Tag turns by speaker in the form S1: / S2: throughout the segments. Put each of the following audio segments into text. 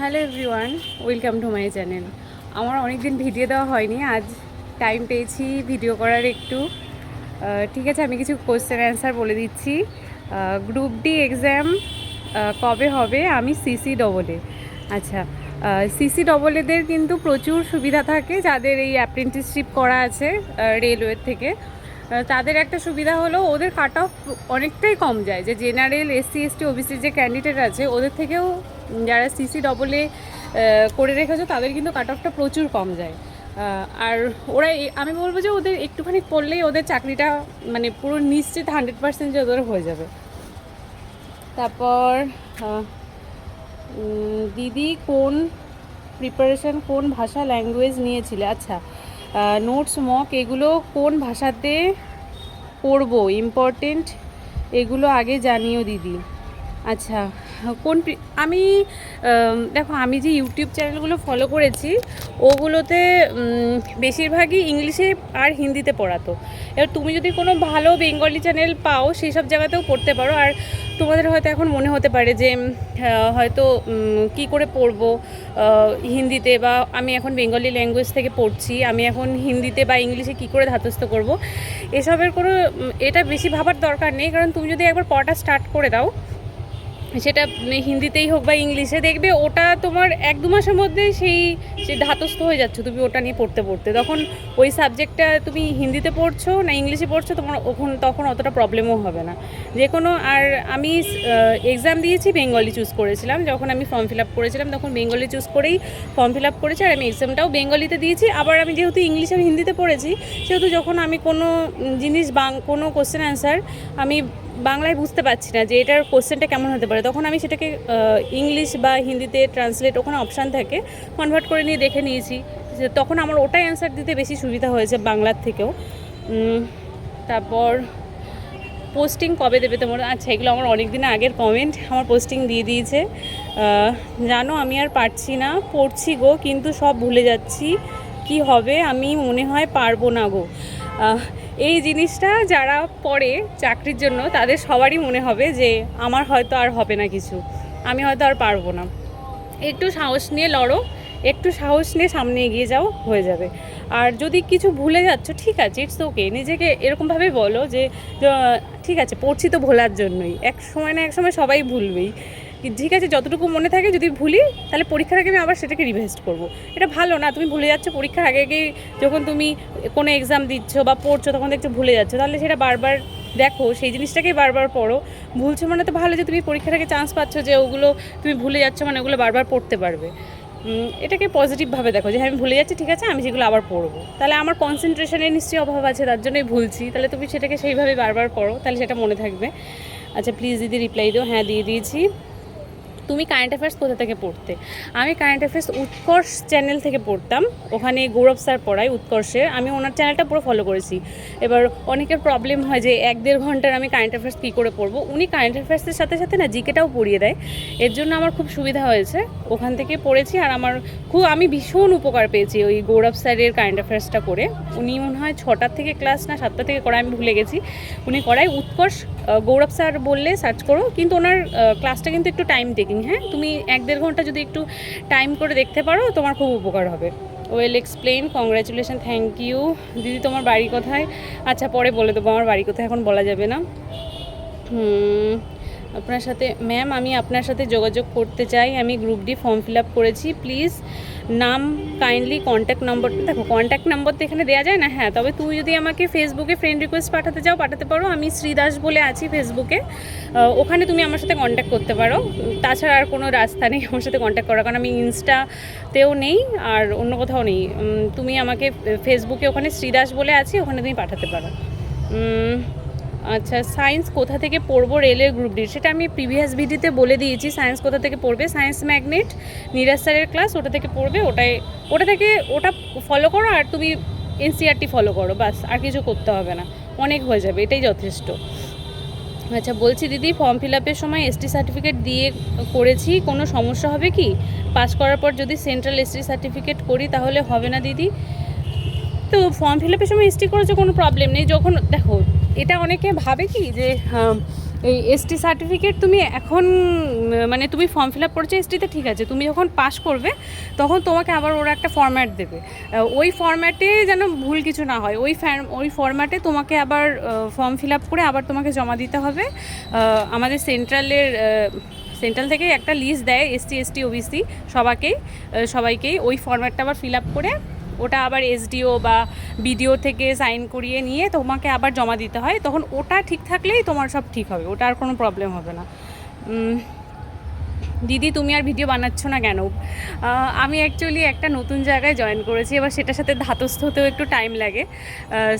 S1: Hello everyone, welcome to my channel. আমার অনেক দিন ভিডিও দেওয়া হয়নি, আজ টাইম পেয়েছি ভিডিও করার একটু। ঠিক আছে, আমি কিছু কোশ্চেন অ্যান্সার বলে দিচ্ছি। গ্রুপ ডি এক্সাম কবে হবে? আমি সিসি ডবলে আচ্ছা সিসি ডবলেদের কিন্তু প্রচুর সুবিধা থাকে, যাদের এই অ্যাপ্রেন্টিসশিপ করা আছে রেলওয়ের থেকে। তাদের একটা সুবিধা হলো, ওদের কাট অফ অনেকটাই কম যায়। যে জেনারেল এসসি এসটি ওবিসির যে ক্যান্ডিডেট আছে, ওদের থেকেও যারা সিসি ডবলে করে রেখেছো, তাদের কিন্তু কাট অফটা প্রচুর কম যায়। আর ওরা আমি বলব যে ওদের একটুখানি পড়লেই ওদের চাকরিটা মানে পুরো নিশ্চিত হান্ড্রেড পার্সেন্ট যে ওদের হয়ে যাবে। তারপর দিদি কোন প্রিপারেশন কোন ভাষা ল্যাঙ্গুয়েজ নিয়েছিলে? আচ্ছা নোটস মক এগুলো কোন ভাষাতে পড়ব ইম্পর্টেন্ট এগুলো আগে জানিও দিদি। আচ্ছা কোন আমি দেখো আমি যে ইউটিউব চ্যানেলগুলো ফলো করেছি, ওগুলোতে বেশিরভাগই ইংলিশে আর হিন্দিতে পড়াতো। এবার তুমি যদি কোনো ভালো বেঙ্গলি চ্যানেল পাও সেই সব জায়গাতেও পড়তে পারো। আর তোমাদের হয়তো এখন মনে হতে পারে যে হয়তো কি করে পড়ব হিন্দিতে বা আমি এখন বেঙ্গলি ল্যাঙ্গুয়েজ থেকে পড়ছি, আমি এখন হিন্দিতে বা ইংলিশে কি করে ধাতস্থ করব? এসবের কোনো এটা বেশি ভাবার দরকার নেই। কারণ তুমি যদি একবার পড়াটা স্টার্ট করে দাও সেটা হিন্দিতেই হোক বা ইংলিশে দেখবে ওটা তোমার এক দু মাসের মধ্যে সেই সেই ধাতস্থ হয়ে যাচ্ছে, তুমি ওটা নিয়ে পড়তে পড়তে। তখন ওই সাবজেক্টটা তুমি হিন্দিতে পড়ছো না ইংলিশে পড়ছো, তোমার ওখন, তখন অতটা প্রবলেমও হবে না। যে কোনো, আর আমি এক্সাম দিয়েছি বেঙ্গলি চুজ করেছিলাম। যখন আমি ফর্ম ফিল আপ করেছিলাম, তখন বেঙ্গলি চুজ করেই ফর্ম ফিল আপ করেছি, আর আমি এক্সামটাও বেঙ্গলিতে দিয়েছি। আবার আমি যেহেতু ইংলিশ আর হিন্দিতে পড়েছি, সেহেতু যখন আমি কোনো জিনিস বাং কোনো কোশ্চেন অ্যান্সার আমি বাংলায় বুঝতে পারছি না যে এটার কোশ্চেনটা কেমন হতে পারে। তখন আমি সেটাকে ইংলিশ বা হিন্দিতে ট্রান্সলেট ওখানে অপশান থাকে কনভার্ট করে নিয়ে দেখে নিয়েছি। তখন আমার ওটাই অ্যান্সার দিতে বেশি সুবিধা হয়েছে বাংলার থেকেও। তারপর পোস্টিং কবে দেবে তোমার? আচ্ছা এগুলো আমার অনেক দিন আগের কমেন্ট আমার পোস্টিং দিয়ে দিয়েছে। জানো, আমি আর পারছি না, পড়ছি গো, কিন্তু সব ভুলে যাচ্ছি। কি হবে, আমি মনে হয় পারব না গো। এই জিনিসটা যারা পড়ে চাকরির জন্য, তাদের সবারই মনে হবে যে আমার হয়তো আর হবে না কিছু। আমি হয়তো আর পারব না। একটু সাহস নিয়ে লড়ো, একটু সাহস নিয়ে সামনে এগিয়ে যাও, হয়ে যাবে। আর যদি কিছু ভুলে যাচ্ছ, ঠিক আছে ইটস ওকে নিজেকে এরকমভাবে বলো যে ঠিক আছে, পড়ছি তো ভোলার জন্যই। এক সময় না এক সময় সবাই ভুলবেই। ঠিক আছে যতটুকু মনে থাকে যদি ভুলি তাহলে পরীক্ষার আগে আমি আবার সেটাকে রিভাইজ করব। এটা ভালো না তুমি ভুলে যাচ্ছ পরীক্ষার আগে আগে যখন তুমি কোনো এক্সাম দিচ্ছ বা পড়ছো তখন দেখছ ভুলে যাচ্ছ তাহলে সেটা বারবার দেখো সেই জিনিসটাকেই বারবার পড়ো। ভুলছো মানে তো ভালো যে তুমি পরীক্ষার আগে চান্স পাচ্ছ যে ওগুলো তুমি ভুলে যাচ্ছ মানে ওগুলো বারবার পড়তে পারবে। এটাকে পজিটিভভাবে দেখো যে হ্যাঁ, আমি ভুলে যাচ্ছি ঠিক আছে আমি সেগুলো আবার পড়ব। তাহলে আমার কনসেন্ট্রেশনের নিশ্চয়ই অভাব আছে তার জন্যই ভুলছি। তাহলে তুমি সেটাকে সেইভাবে বারবার পড়ো তাহলে সেটা মনে থাকবে। আচ্ছা প্লিজ দিদি রিপ্লাই দিও। হ্যাঁ দিয়ে দিয়েছি। তুমি কারেন্ট অ্যাফেয়ার্স কোথা থেকে পড়তে? আমি কারেন্ট অ্যাফেয়ার্স উৎকর্ষ চ্যানেল থেকে পড়তাম। ওখানে গৌরব স্যার পড়ায় উৎকর্ষে। আমি ওনার চ্যানেলটা পুরো ফলো করেছি। এবার অনেকের প্রবলেম হয় যে এক দেড় ঘণ্টার আমি কারেন্ট অ্যাফেয়ার্স কী করে পড়ব? উনি কারেন্ট অ্যাফেয়ার্সের সাথে সাথে না জিকেটাও পড়িয়ে দেয়। এর জন্য আমার খুব সুবিধা হয়েছে। ওখান থেকে পড়েছি আর আমার খুব, আমি ভীষণ উপকার পেয়েছি ওই গৌরব স্যারের কারেন্ট অ্যাফেয়ার্সটা করে। উনি মনে হয় ছটার থেকে ক্লাস না সাতটা থেকে করায়, আমি ভুলে গেছি। উনি করায় উৎকর্ষ গৌরব স্যার বললে সার্চ করো কিন্তু ওনার ক্লাসটা কিন্তু একটু টাইম টেকিং হ্যাঁ? তুমি এক দেড় ঘণ্টা যদি একটু টাইম করে দেখতে পারো তোমার খুব উপকার হবে। Well explain congratulation thank you দিদি তোমার বাড়ি কোথায়? আচ্ছা পরে বলে দেবো আমার বাড়ি কোথায় এখন বলা যাবে না। হুম, আপনার সাথে ম্যাম আমি আপনার সাথে যোগাযোগ করতে চাই। আমি group D form fill up করেছি। প্লিজ নাম কাইন্ডলি কন্ট্যাক্ট নম্বরটা দেখো কন্ট্যাক্ট নম্বর তো এখানে দেওয়া যায় না? হ্যাঁ তবে তুই যদি আমাকে ফেসবুকে ফ্রেন্ড রিকোয়েস্ট পাঠাতে চাও, পাঠাতে পারো। আমি শ্রীদাস বলে আছি ফেসবুকে ওখানে তুমি আমার সাথে কন্ট্যাক্ট করতে পারো। তাছাড়া আর কোনো রাস্তা নেই আমার সাথে কন্ট্যাক্ট করার, কারণ আমি ইনস্টাতেও নেই আর অন্য কোথাও নেই। তুমি আমাকে ফেসবুকে ওখানে শ্রীদাস বলে আছি, ওখানে তুমি পাঠাতে পারো। আচ্ছা সায়েন্স কোথা থেকে পড়ব রেলের গ্রুপ ডি সেটা আমি প্রিভিয়াস ভিডিওতে বলে দিয়েছি সায়েন্স কোথা থেকে পড়বে? সায়েন্স ম্যাগনেট নিরাজ স্যারের ক্লাস ওটা থেকে পড়বে, ওটাই, ওটা থেকে, ওটা ফলো করো আর তুমি এনসিআরটি ফলো করো, বাস, আর কিছু করতে হবে না, অনেক হয়ে যাবে, এটাই যথেষ্ট। আচ্ছা বলছি দিদি ফর্ম ফিল আপের সময় এসটি সার্টিফিকেট দিয়ে করেছি, কোনো সমস্যা হবে কি? পাস করার পর যদি সেন্ট্রাল এসটি সার্টিফিকেট করি, তাহলে হবে না দিদি? তো ফর্ম ফিল আপের সময় এসটি করেছে কোনো প্রবলেম নেই, যখন, দেখো এটা অনেকে ভাবে কি যে এই এসটি সার্টিফিকেট তুমি এখন মানে তুমি ফর্ম ফিল আপ করছ এসটিতে ঠিক আছে, তুমি যখন পাস করবে, তখন তোমাকে আবার ওরা একটা ফর্ম্যাট দেবে। ওই ফর্ম্যাটে যেন ভুল কিছু না হয়, ওই ওই ফর্ম্যাটে তোমাকে আবার ফর্ম ফিল আপ করে আবার তোমাকে জমা দিতে হবে। আমাদের সেন্ট্রালের সেন্ট্রাল থেকে একটা লিস্ট দেয় এসটি এসটি ওবিসি সবাইকেই সবাইকেই, ওই ফর্ম্যাটটা আবার ফিল আপ করে ওটা আবার এসডিও বা বিডিও থেকে সাইন করিয়ে নিয়ে তোমাকে আবার জমা দিতে হয়। তখন ওটা ঠিক থাকলেই তোমার সব ঠিক হবে, ওটা আর কোনো প্রবলেম হবে না। দিদি, তুমি আর ভিডিও বানাচ্ছ না কেন? আমি অ্যাকচুয়ালি একটা নতুন জায়গায় জয়েন করেছি, এবার সেটার সাথে ধাতস্থ হতেও একটু টাইম লাগে।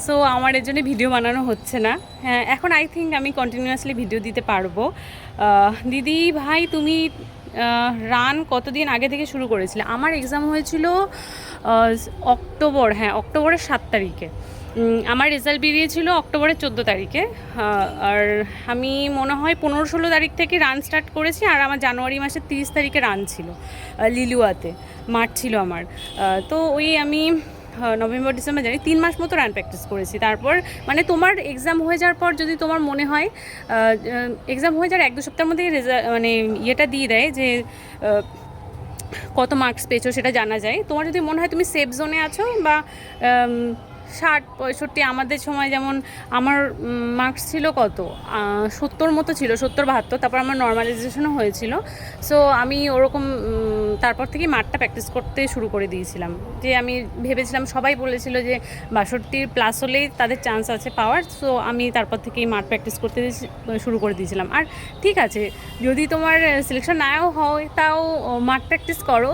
S1: সো আমার এর জন্য ভিডিও বানানো হচ্ছে না। হ্যাঁ এখন আই থিঙ্ক আমি কন্টিনিউয়াসলি ভিডিও দিতে পারব। দিদি, ভাই, তুমি রান কতদিন আগে থেকে শুরু করেছিলে? আমার এক্সাম হয়েছিল অক্টোবর হ্যাঁ অক্টোবরের সাত তারিখে। আমার রেজাল্ট বেরিয়েছিল অক্টোবরের চোদ্দ তারিখে। আর আমি মনে হয় পনেরো ষোলো তারিখ থেকে রান স্টার্ট করেছি, আর আমার জানুয়ারি মাসের তিরিশ তারিখে রান ছিল লিলুয়াতে, মাঠ ছিল আমার। তো ওই আমি নভেম্বর, ডিসেম্বর জানি, তিন মাস মতো রান প্র্যাকটিস করেছি। তারপর মানে তোমার এক্সাম হয়ে যাওয়ার পর যদি তোমার মনে হয় এক্সাম হয়ে যাওয়ার এক দু সপ্তাহের মধ্যে মানে ইয়েটা দিয়ে দেয় যে কত মার্কস পেয়েছ সেটা জানা যায়। তোমার যদি মনে হয় তুমি সেফ জোনে আছো বা ষাট, পঁয়ষট্টি, আমাদের সময় যেমন আমার মার্কস ছিল কত? সত্তর মতো ছিল, সত্তর, বাহাত্তর, তারপর আমার নর্মালাইজেশনও হয়েছিল। সো আমি ওরকম তারপর থেকে মাঠটা প্র্যাকটিস করতে শুরু করে দিয়েছিলাম। যে আমি ভেবেছিলাম, সবাই বলেছিল যে বাষট্টির প্লাস হলেই তাদের চান্স আছে পাওয়ার। সো আমি তারপর থেকেই মাঠ প্র্যাকটিস করতে শুরু করে দিয়েছিলাম। আর ঠিক আছে, যদি তোমার সিলেকশন নাও হয়, তাও মাঠ প্র্যাকটিস করো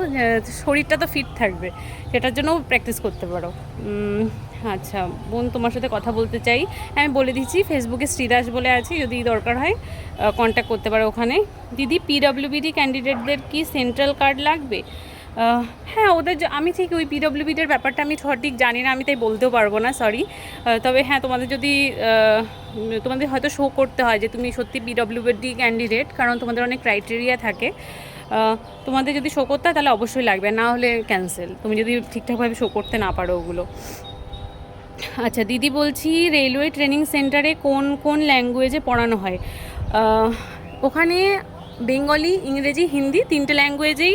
S1: শরীরটা তো ফিট থাকবে। সেটার জন্যও প্র্যাকটিস করতে পারো। আচ্ছা বোন তোমার সাথে কথা বলতে চাই। আমি বলে দিচ্ছি ফেসবুকে শ্রীদাস বলে আছে, যদি দরকার হয় কন্ট্যাক্ট করতে পারো ওখানে। দিদি পিডব্লিউবিডি ক্যান্ডিডেটদের কি সেন্ট্রাল কার্ড লাগবে? হ্যাঁ ওদের আমি ঠিক ওই পিডব্লিউবিডির ব্যাপারটা আমি সঠিক জানি না, আমি তাই বলতেও পারব না সরি তবে হ্যাঁ তোমাদের যদি তোমাদের হয়তো শো করতে হয় যে তুমি সত্যি পিডব্লিউবিডি ক্যান্ডিডেট কারণ তোমাদের অনেক ক্রাইটেরিয়া থাকে। তোমাদের যদি শো করতে হয়, তাহলে অবশ্যই লাগবে, না হলে ক্যান্সেল তুমি যদি ঠিকঠাকভাবে শো করতে না পারো ওগুলো। আচ্ছা দিদি বলছি রেলওয়ে ট্রেনিং সেন্টারে কোন কোন ল্যাঙ্গুয়েজে পড়ানো হয়? ওখানে বেঙ্গলি, ইংরেজি, হিন্দি তিনটে ল্যাঙ্গুয়েজেই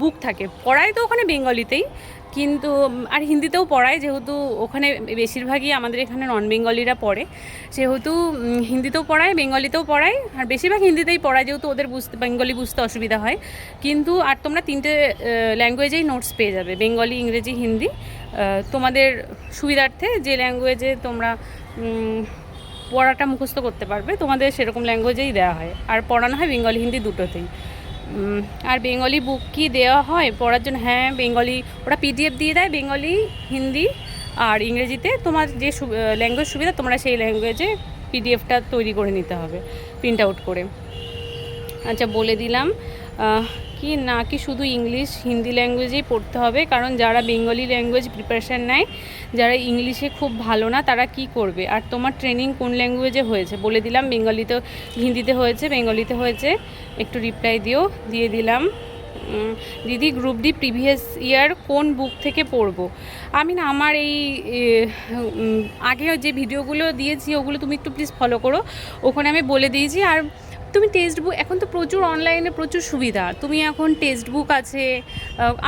S1: বুক থাকে। পড়ায় তো ওখানে বেঙ্গলিতেই। কিন্তু আর হিন্দিতেও পড়ায় যেহেতু ওখানে বেশিরভাগই আমাদের এখানে নন বেঙ্গলিরা পড়ে। সেহেতু হিন্দিতেও পড়ায় বেঙ্গলিতেও পড়ায়, আর বেশিরভাগ হিন্দিতেই পড়ায় যেহেতু ওদের বুঝতে বেঙ্গলি বুঝতে অসুবিধা হয়। কিন্তু, আর তোমরা তিনটে ল্যাঙ্গুয়েজেই নোটস পেয়ে যাবে বেঙ্গলি ইংরেজি, হিন্দি। তোমাদের সুবিধার্থে যে ল্যাঙ্গুয়েজে তোমরা পড়াটা মুখস্থ করতে পারবে, তোমাদের সেরকম ল্যাঙ্গুয়েজেই দেওয়া হয়। আর পড়ানো হয় বেঙ্গলি হিন্দি দুটোতেই। আর বেঙ্গলি বুক কি দেওয়া হয় পড়ার জন্য? হ্যাঁ বেঙ্গলি, ওরা পিডিএফ দিয়ে দেয়, বেঙ্গলি, হিন্দি আর ইংরেজিতে। তোমার যে ল্যাঙ্গুয়েজ সুবিধা, তোমরা সেই ল্যাঙ্গুয়েজে পিডিএফটা তৈরি করে নিতে হবে প্রিন্ট আউট করে। আচ্ছা বলে দিলাম। কি না কি শুধু ইংলিশ, হিন্দি ল্যাঙ্গুয়েজেই পড়তে হবে। কারণ যারা বেঙ্গলি ল্যাঙ্গুয়েজ প্রিপারেশান নেয়, যারা ইংলিশে খুব ভালো না, তারা কি করবে? আর তোমার ট্রেনিং কোন ল্যাঙ্গুয়েজে হয়েছে? বলে দিলাম বেঙ্গলিতে হিন্দিতে হয়েছে, বেঙ্গলিতে হয়েছে। একটু রিপ্লাই দিও, দিয়ে দিলাম। দিদি গ্রুপ ডি প্রিভিয়াস ইয়ার কোন বুক থেকে পড়ব? আমি না, আমার এই আগে যে ভিডিওগুলো দিয়েছি, ওগুলো তুমি একটু প্লিজ ফলো করো। ওখানে আমি বলে দিয়েছি, আর তুমি টেক্সট বুক এখন তো প্রচুর অনলাইনে প্রচুর সুবিধা। তুমি এখন টেক্সট বুক আছে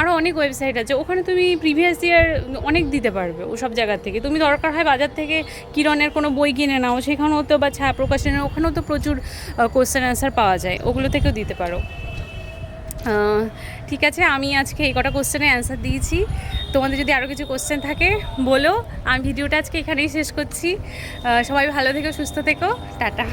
S1: আরও অনেক ওয়েবসাইট আছে, ওখানে তুমি প্রিভিয়াস ইয়ার অনেক দিতে পারবে ওসব জায়গার থেকে। তুমি দরকার হয় বাজার থেকে কিরণের কোনো বই কিনে নাও, সেখানেও তো বা ছায়া প্রকাশনের, ওখানেও তো প্রচুর কোশ্চেন অ্যান্সার পাওয়া যায়, ওগুলো থেকেও দিতে পারো। ঠিক আছে, আমি আজকে এই কটা কোশ্চেনের অ্যান্সার দিয়েছি। তোমাদের যদি আরও কিছু কোশ্চেন থাকে, বলো। আমি ভিডিওটা আজকে এখানেই শেষ করছি। সবাই ভালো থেকো, সুস্থ থেকো। টাটা।